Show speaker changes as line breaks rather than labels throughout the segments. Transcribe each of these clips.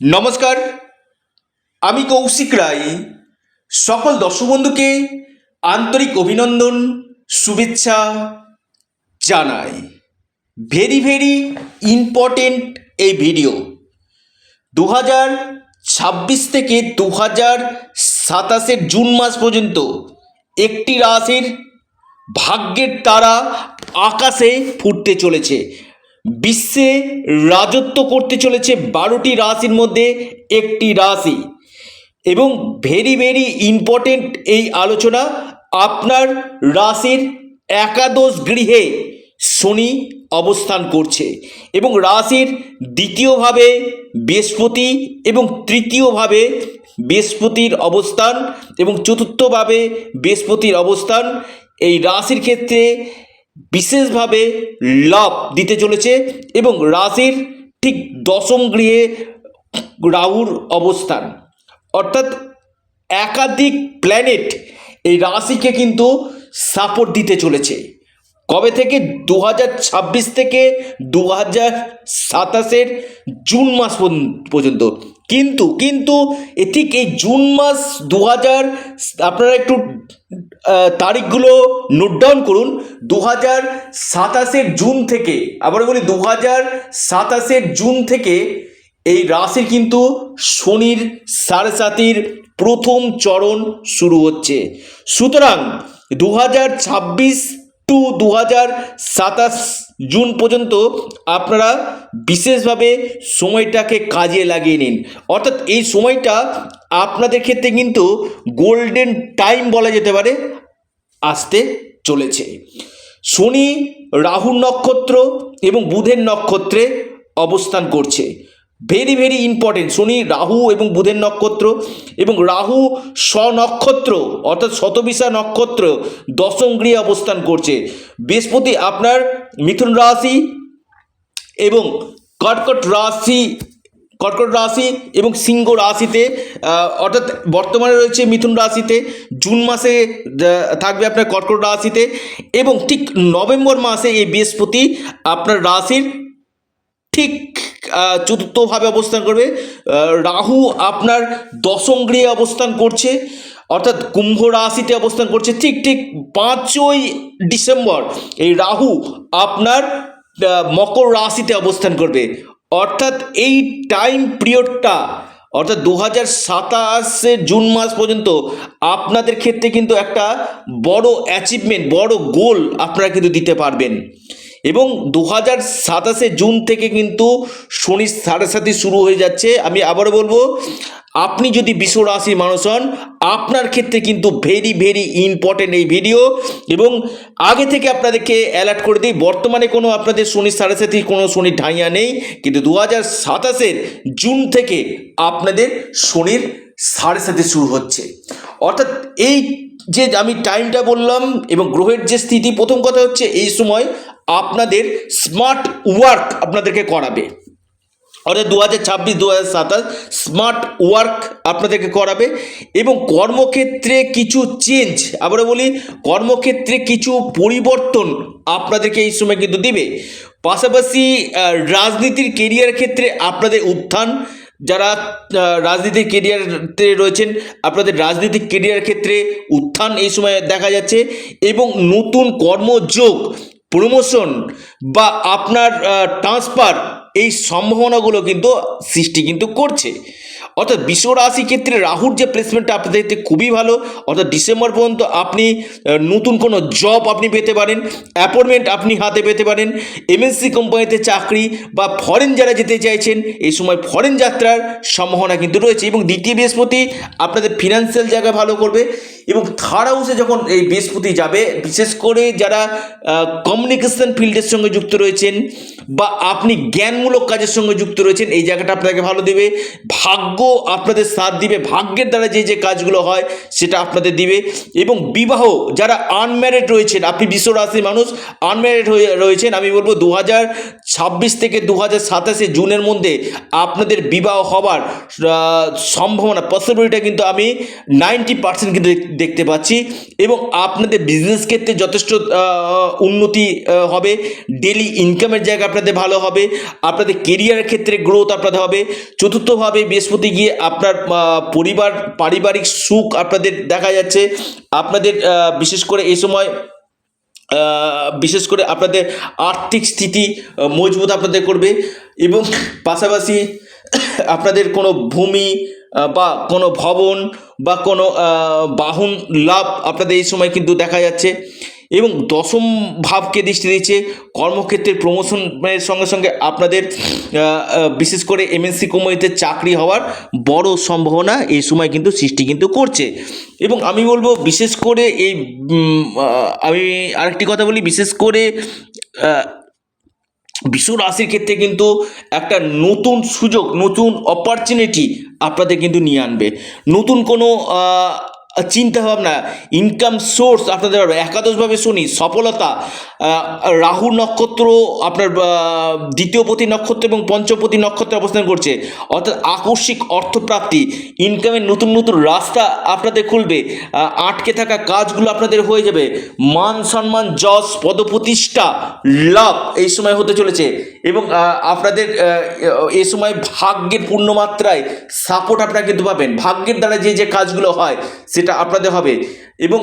নমস্কার। আমি কৌশিক রায়। সকল দর্শক বন্ধুকে আন্তরিক অভিনন্দন, শুভেচ্ছা জানাই। ভেরি ভেরি ইম্পর্টেন্ট এই ভিডিও দু হাজার ছাব্বিশ থেকে দু হাজার সাতাশের জুন মাস পর্যন্ত একটি রাশির ভাগ্যের তারা আকাশে ফুটতে চলেছে। বিশ্বে রাজত্ব করতে চলেছে বারোটি রাশির মধ্যে একটি রাশি। এবং ভেরি ভেরি ইম্পর্টেন্ট এই আলোচনা আপনার রাশির একাদশ গৃহে শনি অবস্থান করছে এবং রাশির দ্বিতীয়ভাবে বৃহস্পতি এবং তৃতীয়ভাবে বৃহস্পতির অবস্থান এবং চতুর্থভাবে বৃহস্পতির অবস্থান। এই রাশির ক্ষেত্রে বিশেষভাবে লাভ দিতে চলেছে এবং রাশির ঠিক দশম গৃহে রাহুর অবস্থান। অর্থাৎ একাধিক প্ল্যানেট এই রাশিকে কিন্তু সাপোর্ট দিতে চলেছে। কবে থেকে? দু থেকে দু হাজার সাতাশের জুন মাস পর্যন্ত। কিন্তু কিন্তু এ ঠিক এই জুন মাস দু হাজার আপনারা একটু তারিখগুলো নোট ডাউন করুন। দু হাজার সাতাশের জুন থেকে আবার বলি দু হাজার সাতাশের জুন থেকে এই রাশির কিন্তু শনির সাড়ে সাতির প্রথম চরণ শুরু হচ্ছে। সুতরাং দু হাজার ছাব্বিশ টু দু সাতাশ জুন পর্যন্ত আপনারা বিশেষভাবে সময়টাকে কাজে লাগিয়ে নিন। অর্থাৎ এই সময়টা আপনাদের ক্ষেত্রে কিন্তু গোল্ডেন টাইম বলা যেতে পারে, আসতে চলেছে। শনি, রাহুর নক্ষত্র এবং বুধের নক্ষত্রে অবস্থান করছে। Very very important Shani, Rahu এবং বুধের নক্ষত্র এবং রাহু স্বনক্ষত্র, অর্থাৎ শতবিশা নক্ষত্র দশম গৃহে অবস্থান করছে। বৃহস্পতি আপনার মিথুন রাশি এবং কর্কট রাশি কর্কট রাশি এবং সিংহ রাশিতে অর্থাৎ বর্তমানে রয়েছে মিথুন রাশিতে, জুন মাসে থাকবে আপনার কর্কট রাশিতে এবং ঠিক নভেম্বর মাসে এই বৃহস্পতি আপনার রাশির ঠিক চতুর্থভাবে অবস্থান করবে। রাহু আপনার দশম গৃহে অবস্থান করছে, অর্থাৎ কুম্ভ রাশিতে অবস্থান করছে। ঠিক ঠিক পাঁচই ডিসেম্বর এই রাহু আপনার মকর রাশিতে অবস্থান করবে। অর্থাৎ এই টাইম পিরিয়ডটা অর্থাৎ দু হাজার সাতাশে জুন মাস পর্যন্ত আপনাদের ক্ষেত্রে কিন্তু একটা বড় অ্যাচিভমেন্ট বড় গোল আপনারা কিন্তু দিতে পারবেন। এবং দু হাজার সাতাশে জুন থেকে কিন্তু সাড়ে সাথে শুরু হয়ে যাচ্ছে। আমি আবারও বলব, আপনি যদি বিশ্ব রাশির মানুষ হন, আপনার ক্ষেত্রে কিন্তু ভেরি ভেরি ইম্পর্টেন্ট এই ভিডিও এবং আগে থেকে আপনাদেরকে অ্যালার্ট করে দিই, বর্তমানে কোনো আপনাদের শনির সাড়ে সাথে কোনো শনির ঢাইয়া নেই। কিন্তু দু হাজার সাতাশের জুন থেকে আপনাদের শনির সাড়ে সাথে শুরু হচ্ছে। অর্থাৎ এই যে আমি টাইমটা বললাম এবং গ্রহের যে স্থিতি, প্রথম কথা হচ্ছে এই সময় আপনাদের স্মার্ট ওয়ার্ক আপনাদেরকে করাবে। অর্থাৎ দু হাজার ছাব্বিশ দু হাজার সাতাশ স্মার্ট ওয়ার্ক আপনাদেরকে করাবে এবং কর্মক্ষেত্রে কিছু চেঞ্জ আবার বলি, কর্মক্ষেত্রে কিছু পরিবর্তন আপনাদেরকে এই সময় কিন্তু দিবে। পাশাপাশি রাজনীতির কেরিয়ার ক্ষেত্রে আপনাদের উত্থান, যারা রাজনীতির কেরিয়ারতে রয়েছেন, আপনাদের রাজনৈতিক কেরিয়ার ক্ষেত্রে উত্থান এই সময় দেখা যাচ্ছে এবং নতুন কর্মযোগ প্রমোশন বা আপনার ট্রান্সফার এই সম্ভাবনাগুলো কিন্তু সৃষ্টি কিন্তু করছে। অর্থাৎ বিশ্ব রাশি ক্ষেত্রে রাহুর যে প্লেসমেন্টটা আপনাদের ক্ষেত্রে খুবই ভালো, অর্থাৎ ডিসেম্বর পর্যন্ত আপনি নতুন কোনো জব আপনি পেতে পারেন অ্যাপয়েন্টমেন্ট আপনি হাতে পেতে পারেন এমএনসি কোম্পানিতে চাকরি বা ফরেন যারা যেতে চাইছেন, এই সময় ফরেন যাত্রার সম্ভাবনা কিন্তু রয়েছে এবং দ্বিতীয় বৃহস্পতি আপনাদের ফিনান্সিয়াল জায়গা ভালো করবে এবং থার্ড হাউসে যখন এই বৃহস্পতি যাবে, বিশেষ করে যারা কমিউনিকেশন ফিল্ডের সঙ্গে যুক্ত রয়েছেন বা আপনি জ্ঞানমূলক কাজের সঙ্গে যুক্ত রয়েছেন, এই জায়গাটা আপনাকে ভালো দেবে। ভাগ্য আপনাদের সাথ দিবে, ভাগ্যের দ্বারা যে যে কাজগুলো হয় সেটা আপনাদের দিবে। এবং বিবাহ, যারা আনম্যারিড রয়েছেন, আপনি বিশ্ব রাশির মানুষ আনম্যারিড হয়ে রয়েছেন, আমি বলব দু ছাব্বিশ থেকে দু হাজার সাতাশে জুনের মধ্যে আপনাদের বিবাহ হবার সম্ভাবনা পসিবিলিটা কিন্তু আমি নাইনটি পার্সেন্ট কিন্তু দেখতে পাচ্ছি। এবং আপনাদের বিজনেস ক্ষেত্রে যথেষ্ট উন্নতি হবে। ডেলি ইনকামের জায়গা আপনাদের ভালো হবে। আপনাদের কেরিয়ারের ক্ষেত্রে গ্রোথ আপনাদের হবে। চতুর্থভাবে বৃহস্পতি গিয়ে আপনার পরিবার, পারিবারিক সুখ আপনাদের দেখা যাচ্ছে। আপনাদের বিশেষ করে এই সময় বিশেষ করে আপনাদের আর্থিক স্থিতি মজবুত আপনাদের করবে এবং পাশাপাশি আপনাদের কোনো ভূমি বা কোনো ভবন বা কোনো বাহন লাভ আপনাদের এই সময় কিন্তু দেখা যাচ্ছে। এবং দশম ভাবকে দৃষ্টি দিচ্ছে কর্মক্ষেত্রের প্রমোশনের সঙ্গে সঙ্গে আপনাদের বিশেষ করে এমএনসি কোম্পানিতে চাকরি হওয়ার বড় সম্ভাবনা এই সময় কিন্তু সৃষ্টি কিন্তু করছে। এবং আমি বলব বিশেষ করে এই আমি আরেকটি কথা বলি, বিশেষ করে বিশ্ব রাশির ক্ষেত্রে কিন্তু একটা নতুন সুযোগ, নতুন অপরচুনিটি আপনাদের কিন্তু নিয়ে আনবে। নতুন কোনো আহ, চিন্তা ভাবনা ইনকাম সোর্স আপনাদের। একাদশভাবে শুনি সফলতা। রাহু নক্ষত্র আপনার দ্বিতীয়পতি নক্ষত্র এবং পঞ্চপতি নক্ষত্রে অবস্থান করছে। অর্থাৎ আকস্মিক অর্থপ্রাপ্তি ইনকামের নতুন নতুন রাস্তা আপনাদের খুলবে। আটকে থাকা কাজগুলো আপনাদের হয়ে যাবে। মান সম্মান যশ পদপ্রতিষ্ঠা লাভ এই সময় হতে চলেছে। এবং আপনাদের এ সময় ভাগ্যের পূর্ণমাত্রায় সাপোর্ট আপনারা কিন্তু পাবেন। ভাগ্যের দ্বারা যে যে কাজগুলো হয় সেটা আপনাদের হবে। এবং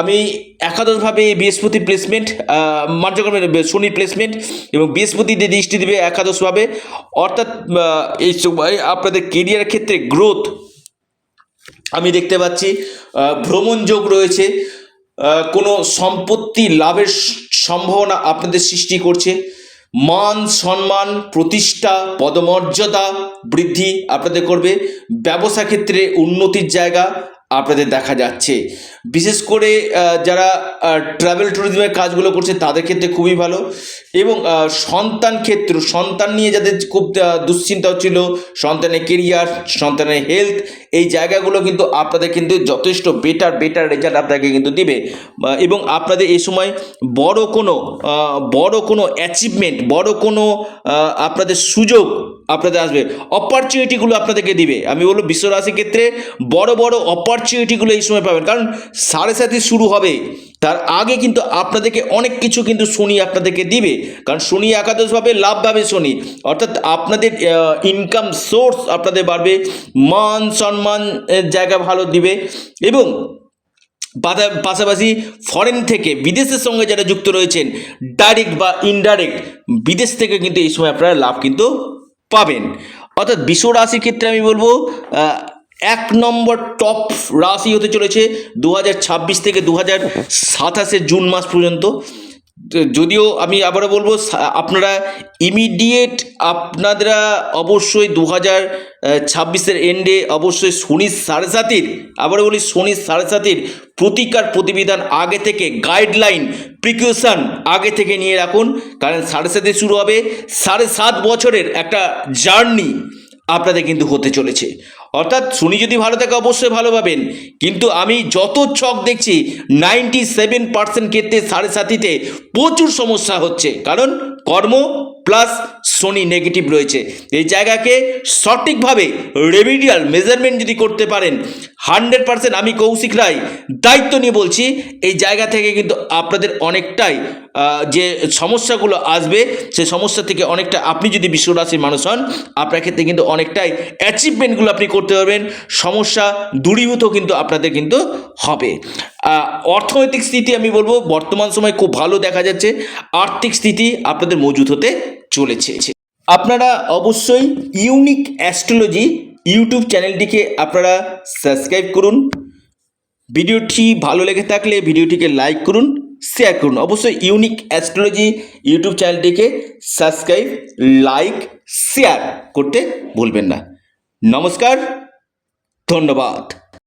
আমি একাদশভাবে বৃহস্পতি প্লেসমেন্ট মার্যক্রমের শনির প্লেসমেন্ট এবং বৃহস্পতি যে দৃষ্টি দেবে একাদশভাবে। অর্থাৎ এই সময় আপনাদের কেরিয়ার ক্ষেত্রে গ্রোথ আমি দেখতে পাচ্ছি ভ্রমণ যোগ রয়েছে কোনো সম্পত্তি লাভের সম্ভাবনা আপনাদের সৃষ্টি করছে। মান সম্মান, প্রতিষ্ঠা, পদমর্যাদা বৃদ্ধি আপনাদের করবে। ব্যবসা ক্ষেত্রে উন্নতির জায়গা আপনাদের দেখা যাচ্ছে। বিশেষ করে যারা ট্রাভেল ট্যুরিজমের কাজগুলো করছে, তাদের ক্ষেত্রে খুবই ভালো। এবং সন্তান ক্ষেত্র, সন্তান নিয়ে যাদের খুব দুশ্চিন্তা হচ্ছিল সন্তানের কেরিয়ার সন্তানের হেলথ এই জায়গাগুলো কিন্তু আপনাদের কিন্তু যথেষ্ট বেটার বেটার রেজাল্ট আপনাকে কিন্তু দিবে। এবং আপনাদের এই সময় বড় কোনো বড় কোনো অ্যাচিভমেন্ট বড় কোনো আপনাদের সুযোগ আপনাদের আসবে। অপরচুনিটিগুলো আপনাদেরকে দিবে। আমি বলব বিশ্বরাশির ক্ষেত্রে বড় বড় অপরচুনিটিগুলো এই সময় পাবেন। কারণ সাড়ে সাথে শুরু হবে। তার আগে কিন্তু আপনাদেরকে অনেক কিছু কিন্তু শনি আপনাদেরকে দিবে। কারণ শনি একাদশভাবে লাভ পাবে শনি। অর্থাৎ আপনাদের ইনকাম সোর্স আপনাদের বাড়বে। মান সম্মান জায়গা ভালো দিবে। এবং পাশাপাশি ফরেন থেকে বিদেশের সঙ্গে যারা যুক্ত রয়েছেন ডাইরেক্ট বা ইনডাইরেক্ট বিদেশ থেকে কিন্তু এই সময় আপনারা লাভ কিন্তু পাবেন। অর্থাৎ বিশ্ব রাশির ক্ষেত্রে আমি বলব এক নম্বর টপ রাশি হতে চলেছে দু থেকে দু হাজার জুন মাস পর্যন্ত। যদিও আমি আবারও বলব আপনারা ইমিডিয়েট আপনারা অবশ্যই দু হাজার ছাব্বিশের এন্ডে অবশ্যই শনির সাড়ে সাতির, আবারও বলি শনির সাড়ে সাতির প্রতিকার প্রতিবিধান আগে থেকে গাইডলাইন প্রিকিউশন আগে থেকে নিয়ে রাখুন, কারণ সাড়ে সাতে শুরু হবে, সাড়ে সাত বছরের একটা জার্নি আপনাদের কিন্তু হতে চলেছে। অর্থাৎ শনি যদি ভালো থাকে অবশ্যই ভালো পাবেন। কিন্তু আমি যত ছক দেখছি নাইনটি সেভেন পার্সেন্ট ক্ষেত্রে সাড়ে সাতিতে প্রচুর সমস্যা হচ্ছে। কারণ কর্ম প্লাস শনি নেগেটিভ রয়েছে। এই জায়গাকে সঠিকভাবে রেমিডিয়াল মেজারমেন্ট যদি করতে পারেন হান্ড্রেড পার্সেন্ট আমি কৌশিক রায় দায়িত্ব নিয়ে বলছি, এই জায়গা থেকে কিন্তু আপনাদের অনেকটাই যে সমস্যাগুলো আসবে, সে সমস্যা থেকে অনেকটা আপনি যদি বিশ্বরাশির মানুষ হন, আপনার ক্ষেত্রে কিন্তু অনেকটাই অ্যাচিভমেন্টগুলো আপনি করতে পারবেন। সমস্যা দূরীভূত কিন্তু আপনাদের কিন্তু হবে। অর্থনৈতিক স্থিতি আমি বলব, বর্তমান সময় খুব ভালো দেখা যাচ্ছে। আর্থিক স্থিতি আপনাদের মজুত হতে চলেছে। আপনারা অবশ্যই ইউনিক অ্যাস্ট্রোলজি ইউটিউব চ্যানেলটিকে আপনারা সাবস্ক্রাইব করুন। ভিডিওটি ভালো লেগে থাকলে ভিডিওটিকে লাইক করুন, শেয়ার করুন। অবশ্যই ইউনিক অ্যাস্ট্রোলজি ইউটিউব চ্যানেলটিকে সাবস্ক্রাইব, লাইক, শেয়ার করতে ভুলবেন না। নমস্কার ধন্যবাদ।